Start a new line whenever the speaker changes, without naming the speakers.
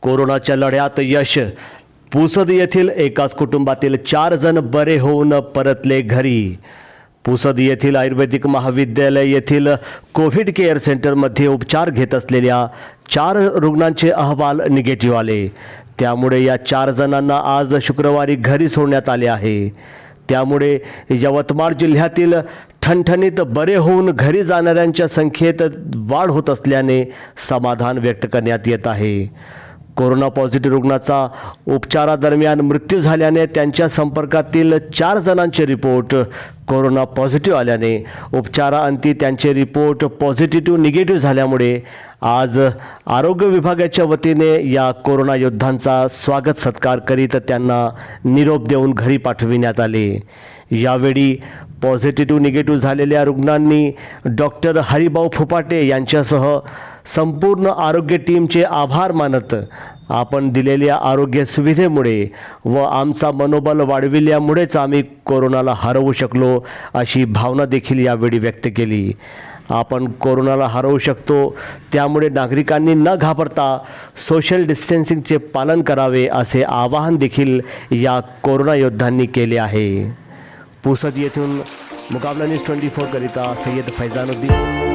कोरोनाच्या लढ्यात यश. पुसद येथील एकाच कुटुंबातील चार जण बरे होऊन परतले घरी. पुसद येथील आयुर्वेदिक महाविद्यालय येथील कोव्हिड केअर सेंटरमध्ये उपचार घेत असलेल्या चार रुग्णांचे अहवाल निगेटिव्ह आले. त्यामुळे या चार जणांना आज शुक्रवारी घरी सोडण्यात आले आहे. त्यामुळे यवतमाळ जिल्ह्यातील ठणठणीत बरे होऊन घरी जाणाऱ्यांच्या संख्येत वाढ होत असल्याने समाधान व्यक्त करण्यात येत आहे. कोरोना पॉझिटिव्ह रुग्णाचा उपचारादरम्यान मृत्यू झाल्याने त्यांच्या संपर्कातील चार जणांचे रिपोर्ट कोरोना पॉझिटिव्ह आल्याने. उपचाराअंती त्यांचे रिपोर्ट पॉझिटिव्ह निगेटिव्ह झाल्यामुळे आज आरोग्य विभागाच्या वतीने या कोरोना योद्धांचा स्वागत सत्कार करीत त्यांना निरोप देऊन घरी पाठविण्यात आले. यावेळी पॉझिटिव्ह निगेटिव्ह झालेल्या रुग्णांनी डॉक्टर हरिभाऊ फुपाटे यांच्यासह संपूर्ण आरोग्य टीमचे आभार मानत आपण दिलेल्या आरोग्य सुविधेमुळे व आमचा मनोबल वाढविल्यामुळेच आम्ही कोरोनाला हरवू शकलो अशी भावना देखील यावेळी व्यक्त केली. आपण कोरोनाला हरवू शकतो त्यामुळे नागरिकांनी न घाबरता सोशल डिस्टन्सिंगचे पालन करावे असे आवाहन देखील या कोरोना योद्धांनी केले आहे. पुसद येथून मुकाबला न्यूज ट्वेंटी फोरकरिता सय्यद फैजानुद्दीन